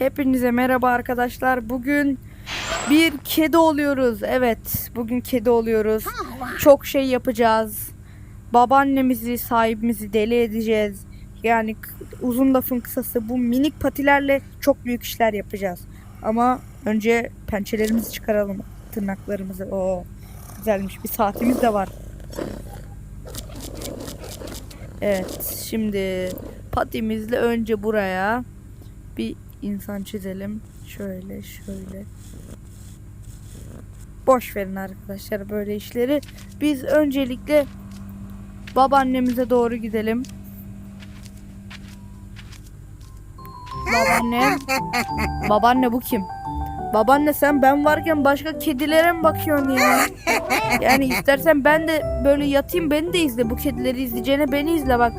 Hepinize merhaba arkadaşlar. Bugün bir kedi oluyoruz. Evet, bugün kedi oluyoruz. Çok şey yapacağız. Babaannemizi, sahibimizi deli edeceğiz. Yani uzun lafın kısası bu minik patilerle çok büyük işler yapacağız. Ama önce pençelerimizi çıkaralım. Tırnaklarımızı. Oo, güzelmiş. Bir saatimiz de var. Evet, şimdi patimizle önce buraya bir insan çizelim. Şöyle şöyle. Boş verin arkadaşlar böyle işleri. Biz öncelikle babaannemize doğru gidelim. Babaanne. Babaanne bu kim? Babaanne sen ben varken başka kedilere mi bakıyorsun ya? Yani istersen ben de böyle yatayım beni de izle. Bu kedileri izleyeceğine beni izle bak.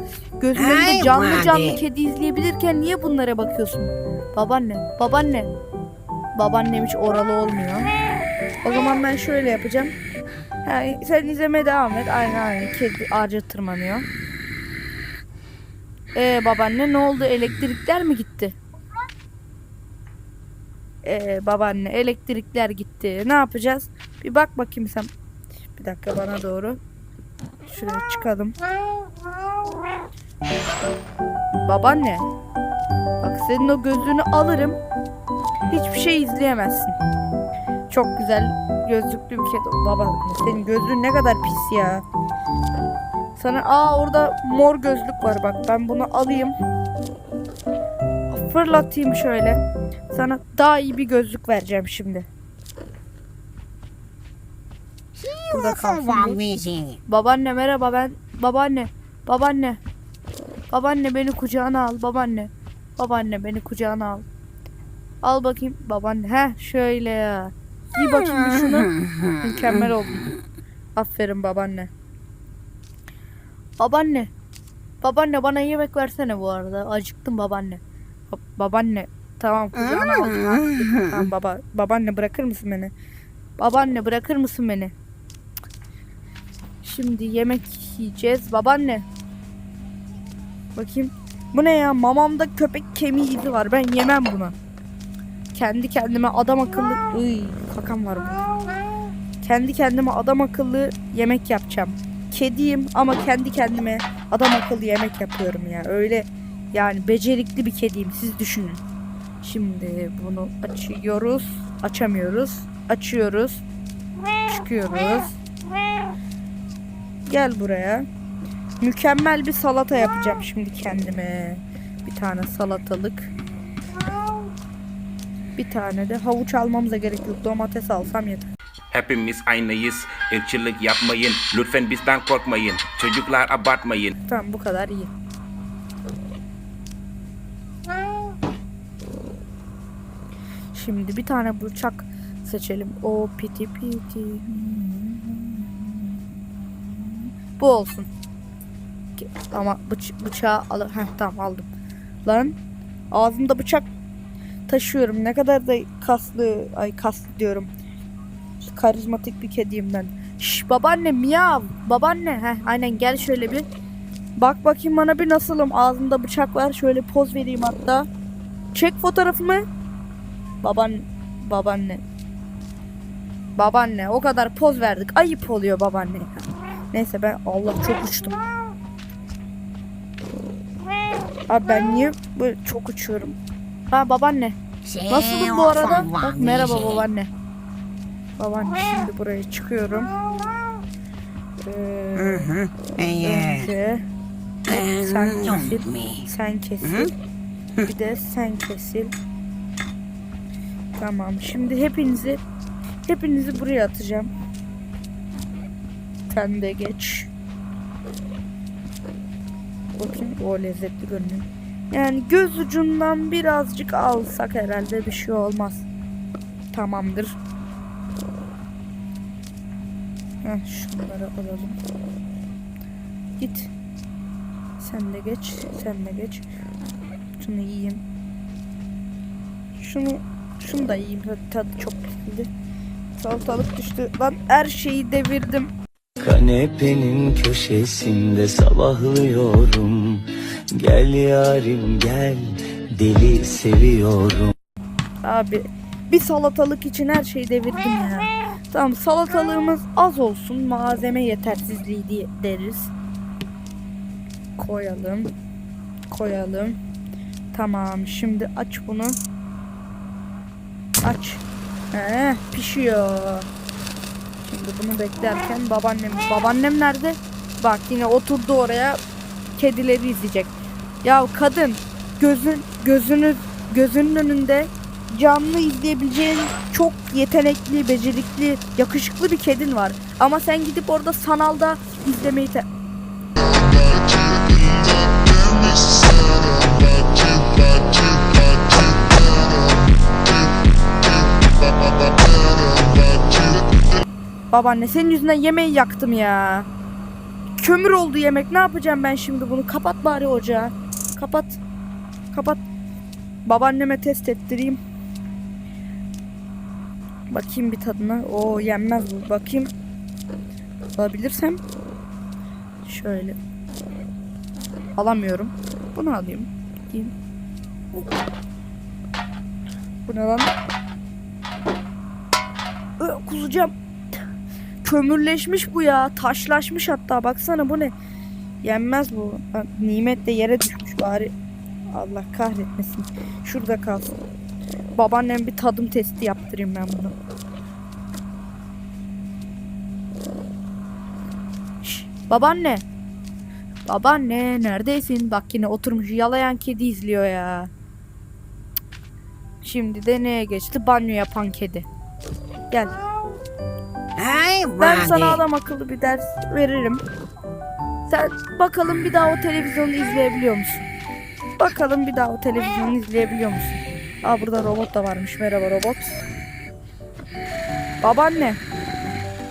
Ay canlı canlı kedi izleyebilirken niye bunlara bakıyorsun? Babaanne, babaanne. Babaannem hiç oralı olmuyor. O zaman ben şöyle yapacağım. Ha, sen izlemeye devam et. Aynen aynen. Kedi ağaca tırmanıyor. Ee babaanne ne oldu? Elektrikler mi gitti? Ee babaanne elektrikler gitti. Ne yapacağız? Bir bak bakayım sen. Bir dakika bana doğru. Şuraya çıkalım. Babaanne. Bak senin o gözlüğünü alırım. Hiçbir şey izleyemezsin. Çok güzel gözlüklü bir kedi. Baba senin gözlüğün ne kadar pis ya. Sana aa orada mor gözlük var bak. Ben bunu alayım. Fırlatayım şöyle. Sana daha iyi bir gözlük vereceğim şimdi. Burada kalsın bu. Babaanne merhaba ben babaanne. Babaanne. Babaanne beni kucağına al babaanne. Babaanne beni kucağına al. Al bakayım babaanne. Heh şöyle ya. Giy bakayım bir şunu. Mükemmel oldu. Aferin babaanne. Babaanne. Babaanne bana yemek versene bu arada. Acıktım babaanne. Ba- babaanne. Tamam kucağına al. Tamam baba. Babaanne bırakır mısın beni? Babaanne bırakır mısın beni? Şimdi yemek yiyeceğiz. Babaanne. Bakayım. Bu ne ya? Mamamda köpek kemiği izi var. Ben yemem bunu. Kendi kendime adam akıllı... Iy, kakam var burada. Kendi kendime adam akıllı yemek yapacağım. Kediyim ama kendi kendime adam akıllı yemek yapıyorum ya. Öyle yani becerikli bir kediyim. Siz düşünün. Şimdi bunu açıyoruz. Açamıyoruz. Açıyoruz. Çıkıyoruz. Gel buraya. Mükemmel bir salata yapacağım şimdi kendime. Bir tane salatalık. Bir tane de havuç almamıza gerek yok. Domates alsam yeter. Hepimiz aynıyız. Irkçılık yapmayın. Lütfen bizden korkmayın. Çocuklar abartmayın. Tamam bu kadar iyi. Şimdi bir tane bıçak seçelim. O piti piti. Bu olsun. Ki- Ama bıç bıçağı al. Heh tamam aldım. Lan ağzımda bıçak taşıyorum. Ne kadar da kaslı, ay kaslı diyorum. Karizmatik bir kediyim ben. Şş babaanne miyav. Babaanne. Heh aynen gel şöyle bir. Bak bakayım bana bir nasılım. Ağzımda bıçak var. Şöyle poz vereyim hatta. Çek fotoğrafımı. Baban babaanne. Babaanne o kadar poz verdik. Ayıp oluyor babaanne. Neyse ben Allah çok uçtum. Abi ben niye böyle çok uçuyorum? Ha babaanne. Nasılım bu arada? Bak, merhaba babaanne. Babaanne şimdi buraya çıkıyorum. Ee, önce sen kesil. Sen kesil. Bir de sen kesil. Tamam. Şimdi hepinizi hepinizi buraya atacağım. Sen de geç. Bakayım o lezzetli görünüyor. Yani göz ucundan birazcık alsak herhalde bir şey olmaz. Tamamdır. Heh, şunları alalım. Git. Sen de geç. Sen de geç. Şunu yiyeyim. Şunu şunu da yiyeyim. Tadı, çok güzeldi. Salatalık düştü. Lan her şeyi devirdim. Kanepenin köşesinde sabahlıyorum Gel yarim gel deli seviyorum Abi bir salatalık için her şeyi devirdim ya. Tamam salatalığımız az olsun. Malzeme yetersizliği diye deriz. Koyalım. Koyalım. Tamam şimdi aç bunu. Aç. He, pişiyor. Şimdi bunu beklerken babaannem babaannem nerede? Bak yine oturdu oraya kedileri izleyecek. Ya kadın gözün gözünü gözünün önünde canlı izleyebileceğin çok yetenekli, becerikli, yakışıklı bir kedin var. Ama sen gidip orada sanalda izlemeyi te- Babaanne senin yüzünden yemeği yaktım ya. Kömür oldu yemek. Ne yapacağım ben şimdi bunu? Kapat bari ocağı. Kapat. Kapat. Babaanneme test ettireyim. Bakayım bir tadına. Oo yenmez bu. Bakayım. Alabilirsem. Şöyle. Alamıyorum. Bunu alayım. Bakayım. Bu ne lan? Ö, kusacağım. Kömürleşmiş bu ya. Taşlaşmış hatta. Baksana bu ne? Yenmez bu. Nimet de yere düşmüş bari. Allah kahretmesin. Şurada kalsın. Babaannem bir tadım testi yaptırayım ben bunu. Şş, babaanne. Babaanne neredesin? Bak yine oturmuş yalayan kedi izliyor ya. Şimdi de neye geçti? Banyo yapan kedi. Gel. Ben sana adam akıllı bir ders veririm. Sen bakalım bir daha o televizyonu izleyebiliyor musun? Bakalım bir daha o televizyonu izleyebiliyor musun? Aa burada robot da varmış. Merhaba robot. Babaanne.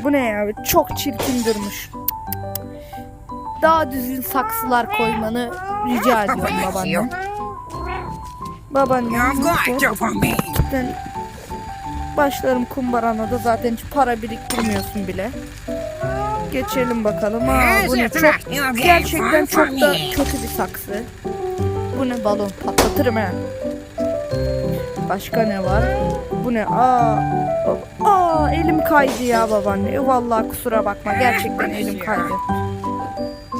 Bu ne ya? Çok çirkin durmuş. Daha düzgün saksılar koymanı rica ediyorum babaanne. Babaanne. Başlarım kumbarana da zaten hiç para biriktirmiyorsun bile. Geçelim bakalım. Aa, bu ne çok gerçekten çok da kötü bir saksı. Bu ne balon patlatırım he. Başka ne var? Bu ne? Aa, baba- aa elim kaydı ya babaanne. Vallahi kusura bakma gerçekten elim kaydı.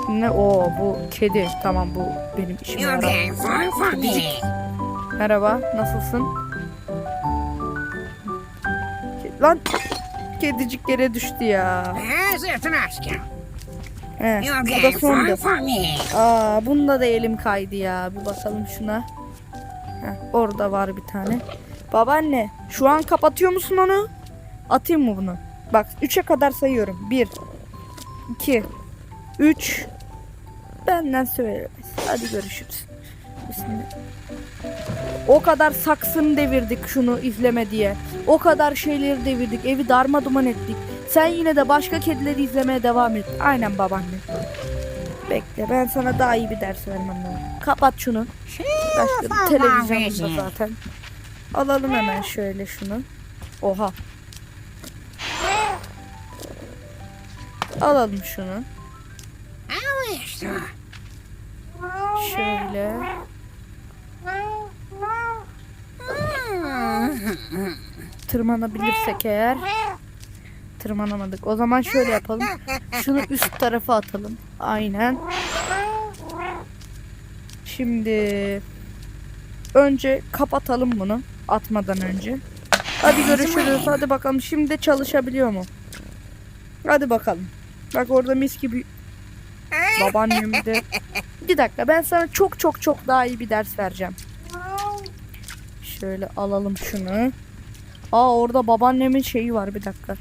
Ne o bu kedi. Tamam bu benim me. Merhaba, nasılsın? Lan kedicik yere düştü ya. He, bu da me. Aa, bunda da elim kaydı ya. Bir bakalım şuna. Heh, orada var bir tane. Babaanne, şu an kapatıyor musun onu? Atayım mı bunu? Bak, 3'e kadar sayıyorum. 1 2 3 Benden söylemez. Hadi görüşürüz. O kadar saksını devirdik şunu izleme diye. O kadar şeyleri devirdik. Evi darma duman ettik. Sen yine de başka kedileri izlemeye devam et. Aynen babaanne. Bekle ben sana daha iyi bir ders vermem lazım. Kapat şunu. Başka televizyonumuz da zaten. Alalım hemen şöyle şunu. Oha. Alalım şunu. Şöyle. Tırmanabilirsek eğer. Tırmanamadık. O zaman şöyle yapalım. Şunu üst tarafa atalım. Aynen. Şimdi önce kapatalım bunu atmadan önce. Hadi görüşürüz. Hadi bakalım şimdi çalışabiliyor mu? Hadi bakalım. Bak orada mis gibi babaannem de. Bir dakika ben sana çok çok çok daha iyi bir ders vereceğim. Şöyle alalım şunu. Aa orada babaannemin şeyi var bir dakika.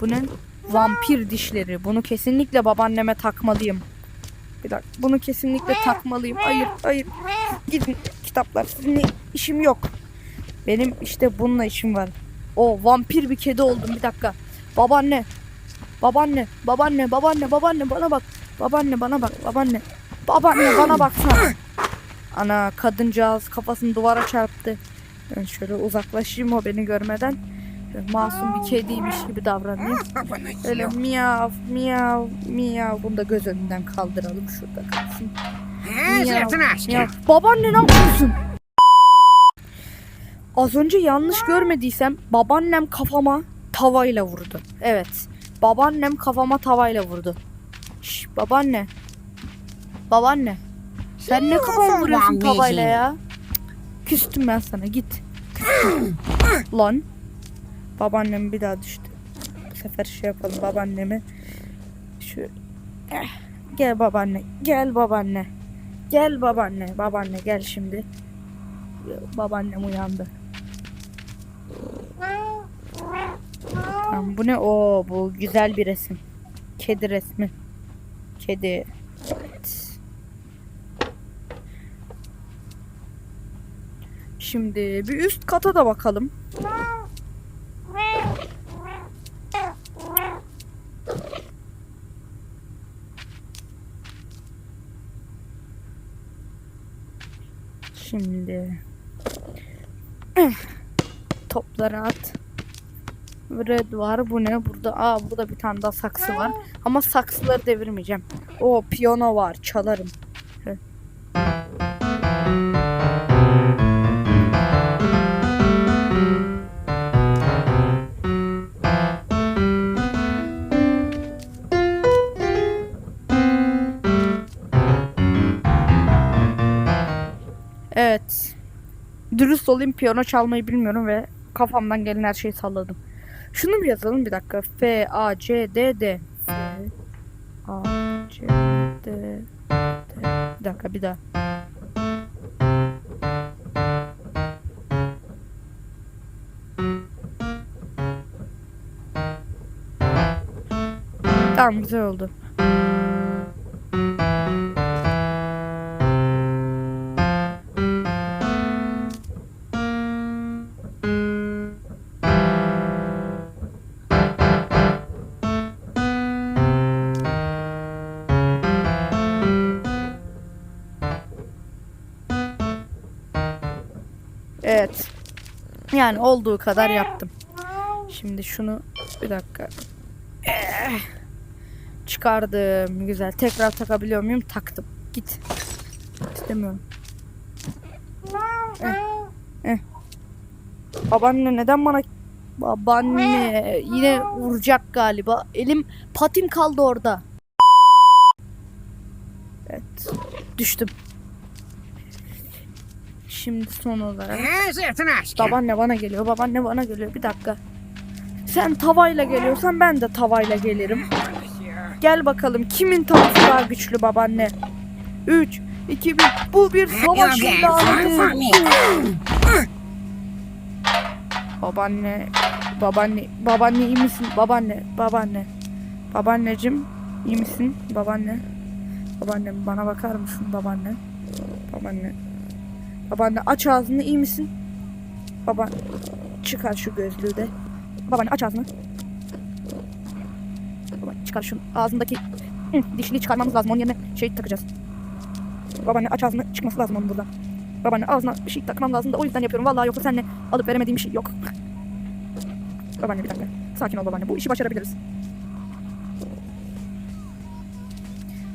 Bu ne? Vampir dişleri. Bunu kesinlikle babaanneme takmalıyım. Bir dakika. Bunu kesinlikle takmalıyım. Hayır, hayır. Gidin kitaplar. Sizinle işim yok. Benim işte bununla işim var. O vampir bir kedi oldum. Bir dakika. Babaanne. Babaanne, babaanne, babaanne, babaanne bana bak. Babaanne bana bak, babaanne. Babaanne bana baksana. Ana kadıncağız kafasını duvara çarptı. Ben şöyle uzaklaşayım o beni görmeden. Şöyle masum bir kediymiş gibi davranayım. Öyle miyav miyav miyav. Bunu da göz önünden kaldıralım. Şurada kalsın. Miyav. Babaanne ne yapıyorsun? Az önce yanlış görmediysem babaannem kafama tavayla vurdu. Evet. Babaannem kafama tavayla vurdu. Şş, babaanne. Babaanne. Sen ne kafama vuruyorsun tavayla ya? Küstüm ben sana git. Lan. Babaannem bir daha düştü. Bu sefer şey yapalım babaannemi. Şu Eh, Gel babaanne. Gel babaanne. Gel babaanne. Babaanne gel şimdi. Babaannem uyandı. Tamam, bu ne? Oo bu güzel bir resim. Kedi resmi. Kedi. Evet. Şimdi bir üst kata da bakalım. Şimdi topları at. Red var. Bu ne? Burada aa burada bir tane daha saksı var. Ama saksıları devirmeyeceğim. O piyano var. Çalarım. Dürüst olayım piyano çalmayı bilmiyorum ve kafamdan gelen her şeyi salladım. Şunu bir yazalım bir dakika. F A C D D. F A C D D. Bir dakika bir daha. Tamam güzel oldu. Evet. Yani olduğu kadar yaptım. Şimdi şunu bir dakika. Eh. Çıkardım. Güzel. Tekrar takabiliyor muyum? Taktım. Git. İstemiyorum. Eh. Eh. Babaanne neden bana Babaanne yine vuracak galiba. Elim patim kaldı orada. Evet. Düştüm. Şimdi son olarak Hazırtın asker. Babaanne bana geliyor. Babaanne bana geliyor. Bir dakika. Sen tavayla geliyorsan ben de tavayla gelirim. Gel bakalım kimin tavası daha güçlü babaanne. 3 2 1 Bu bir savaş ilanı. Babaanne babaanne babaanne iyi misin? Babaanne babaanne. Babaanneciğim iyi misin? Babaanne. Babaanne bana bakar mısın babaanne? Babaanne. Babaanne aç ağzını iyi misin? Baba çıkar şu gözlüğü de. Babaanne aç ağzını. Babaanne çıkar şu ağzındaki Hı, dişliği çıkarmamız lazım. Onun yerine şey takacağız. Babaanne aç ağzını çıkması lazım onun buradan. Babaanne ağzına bir şey takmam lazım da o yüzden yapıyorum. Vallahi yoksa seninle alıp veremediğim bir şey yok. Babaanne bir dakika. Sakin ol babaanne. Bu işi başarabiliriz.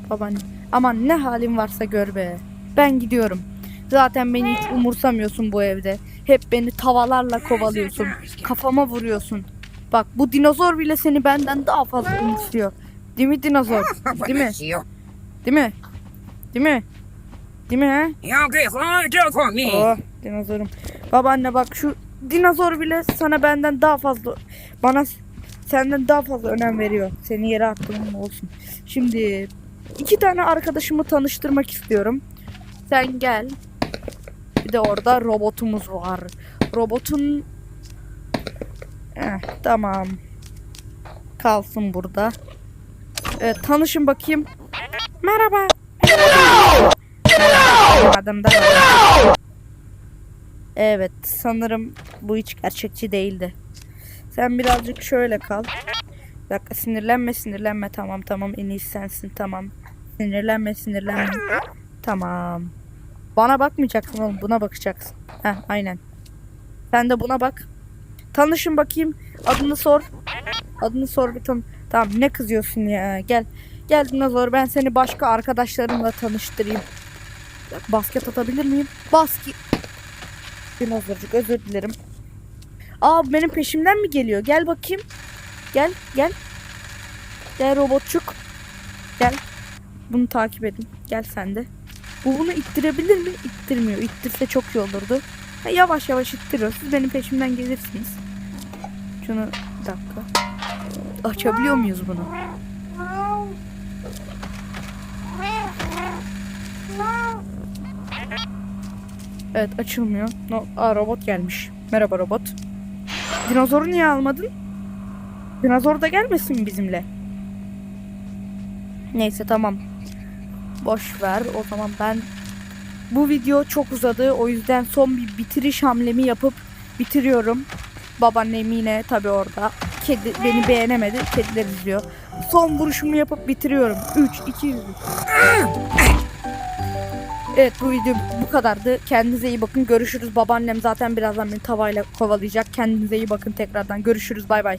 Babaanne. Aman ne halin varsa gör be. Ben gidiyorum. Zaten beni hiç umursamıyorsun bu evde. Hep beni tavalarla kovalıyorsun. Kafama vuruyorsun. Bak bu dinozor bile seni benden daha fazla umursuyor. Değil mi dinozor? Değil mi? Değil mi? Değil mi? Değil mi me. Oh dinozorum. Babaanne bak şu dinozor bile sana benden daha fazla bana senden daha fazla önem veriyor. Seni yere attım ama olsun. Şimdi iki tane arkadaşımı tanıştırmak istiyorum. Sen gel. Bir de orada robotumuz var. Robotun eh, tamam. Kalsın burada. Evet, tanışın bakayım. Merhaba. Adım da Evet sanırım bu hiç gerçekçi değildi. Sen birazcık şöyle kal. Bir dakika sinirlenme sinirlenme tamam tamam en iyisi sensin tamam. Sinirlenme sinirlenme. Tamam. Bana bakmayacaksın oğlum buna bakacaksın. Heh aynen. Sen de buna bak. Tanışın bakayım. Adını sor. Adını sor bir tan. Tamam ne kızıyorsun ya gel. Gel dinozor ben seni başka arkadaşlarımla tanıştırayım. Basket atabilir miyim? Basket. Dinozorcuk özür dilerim. Aa benim peşimden mi geliyor? Gel bakayım. Gel gel. Gel robotçuk. Gel. Bunu takip edin. Gel sen de. Bu bunu ittirebilir mi? İttirmiyor. İttirse çok iyi olurdu. Yavaş yavaş ittiriyor. Siz benim peşimden gelirsiniz. Şunu bir dakika. Açabiliyor muyuz bunu? Evet açılmıyor. No, aa, robot gelmiş. Merhaba robot. Dinozoru niye almadın? Dinozor da gelmesin bizimle. Neyse tamam. Boş ver. O zaman ben bu video çok uzadı. O yüzden son bir bitiriş hamlemi yapıp bitiriyorum. Babaannem yine tabi orada. Kedi beni beğenemedi. Kediler izliyor. Son vuruşumu yapıp bitiriyorum. 3 2 Evet bu video bu kadardı. Kendinize iyi bakın. Görüşürüz. Babaannem zaten birazdan beni tavayla kovalayacak. Kendinize iyi bakın tekrardan. Görüşürüz. Bay bay.